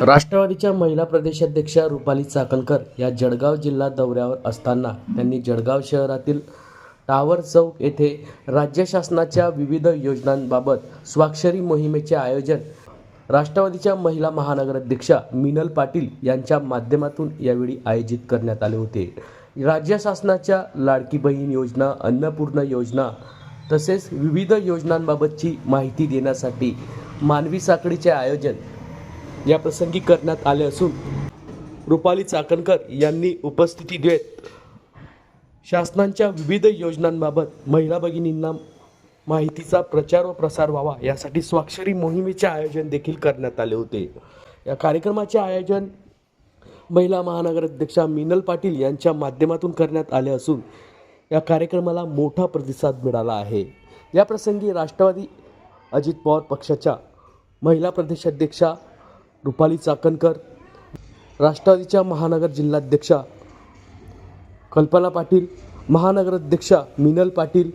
राष्ट्रवादीच्या महिला प्रदेशाध्यक्षा रुपाली चाकणकर या जळगाव जिल्हा दौऱ्यावर असताना त्यांनी जळगाव शहरातील टावर चौक येथे राज्य शासनाच्या विविध योजनांबाबत स्वाक्षरी मोहिमेचे आयोजन राष्ट्रवादीच्या महिला महानगराध्यक्षा मिनल पाटील यांच्या माध्यमातून यावेळी आयोजित करण्यात आले होते. राज्य शासनाच्या लाडकी बहीण योजना अन्नपूर्णा योजना तसेच विविध योजनांबाबतची माहिती देण्यासाठी मानवी साखळीचे आयोजन या प्रसंगी करण्यात आले असून रुपाली चाकणकर यांनी उपस्थिती देत शासनाच्या विविध योजनांबाबत महिला भगिनींना माहितीचा प्रचार व प्रसार व्हावा यासाठी स्वाक्षरी मोहिमेचे आयोजन देखील करण्यात आले होते. या कार्यक्रमाचे आयोजन महिला महानगराध्यक्षा मिनल पाटील यांच्या माध्यमातून करण्यात आले असून या कार्यक्रमाला मोठा प्रतिसाद मिळाला आहे. या प्रसंगी राष्ट्रवादी अजित पवार पक्षाच्या महिला प्रदेशाध्यक्षा रुपाली चाकणकर राष्ट्रवादीच्या महानगर जिल्हाध्यक्षा कल्पना पाटील महानगराध्यक्षा मिनल पाटील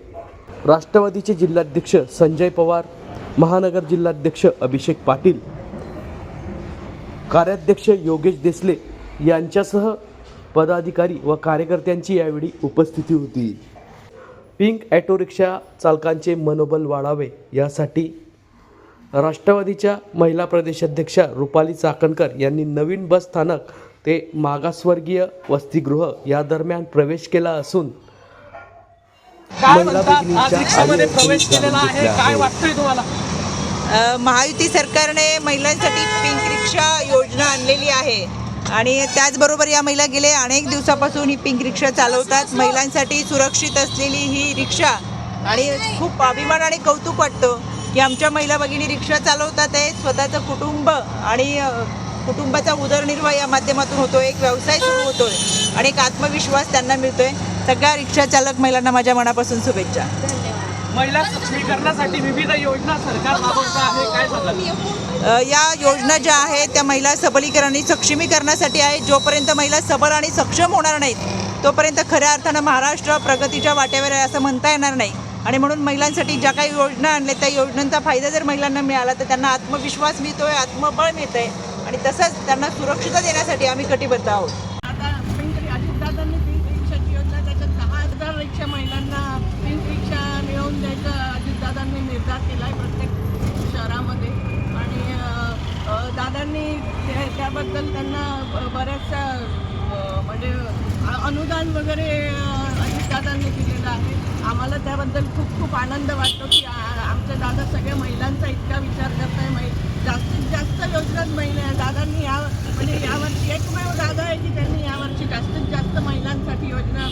राष्ट्रवादीचे जिल्हाध्यक्ष संजय पवार महानगर जिल्हाध्यक्ष अभिषेक पाटील कार्याध्यक्ष योगेश देसले यांच्यासह पदाधिकारी व कार्यकर्त्यांची यावेळी उपस्थिती होती. पिंक ॲटो रिक्षा चालकांचे मनोबल वाढावे यासाठी राष्ट्रवादीच्या महिला प्रदेशाध्यक्षा रुपाली चाकणकर यांनी नवीन बस स्थानक ते मागासवर्गीय वसतिगृह या दरम्यान प्रवेश केला असून महायुती सरकारने महिलांसाठी पिंक रिक्षा योजना आणलेली आहे. आणि त्याचबरोबर या महिला गेले अनेक दिवसापासून ही पिंक रिक्षा चालवतात. महिलांसाठी सुरक्षित असलेली ही रिक्षा आणि खूप अभिमान आणि कौतुक वाटतं. की आमच्या महिला भगिनी रिक्षा चालवतात आहे स्वतःचं कुटुंब आणि कुटुंबाचा उदरनिर्वाह या माध्यमातून होतो एक व्यवसाय सुरू होतोय आणि एक आत्मविश्वास त्यांना मिळतोय. सगळ्या रिक्षा चालक महिलांना माझ्या मनापासून शुभेच्छा. महिला सक्षमीकरणासाठी विविध योजना सरकार राबवत आहे काय सांगाल? या योजना ज्या आहेत त्या महिला सबलीकरण आणि सक्षमीकरणासाठी आहे जोपर्यंत महिला सबल आणि सक्षम होणार नाहीत तोपर्यंत खऱ्या अर्थानं महाराष्ट्र प्रगतीच्या वाटेवर आहे असं म्हणता येणार नाही. आणि म्हणून महिलांसाठी ज्या काही योजना आणल्या त्या योजनांचा फायदा जर महिलांना मिळाला तर त्यांना आत्मविश्वास मिळतो आहे आत्मबळ आहे आणि तसंच त्यांना सुरक्षितता देण्यासाठी आम्ही कटिबद्ध आहोत. आता पिंक अजितदादांनी पिंक रिक्षाची योजना त्याच्यात दहा हजार रिक्षा महिलांना पिंक रिक्षा मिळवून द्यायचा अजितदादांनी निर्धार केला आहे प्रत्येक शहरामध्ये. आणि दादांनी त्याबद्दल त्यांना ब- बऱ्याचशा म्हणजे अनुदान वगैरे अजित अजितदादांनी दिलेलं आहे. त्याबद्दल खूप खूप आनंद वाटतो की आमच्या दादा सगळ्या महिलांचा इतका विचार करत आहे मै जास्तीत जास्त योजनात महिला दादांनी या म्हणजे यावर्षी एकमेव दादा आहे की त्यांनी यावर्षी जास्तीत जास्त महिलांसाठी योजना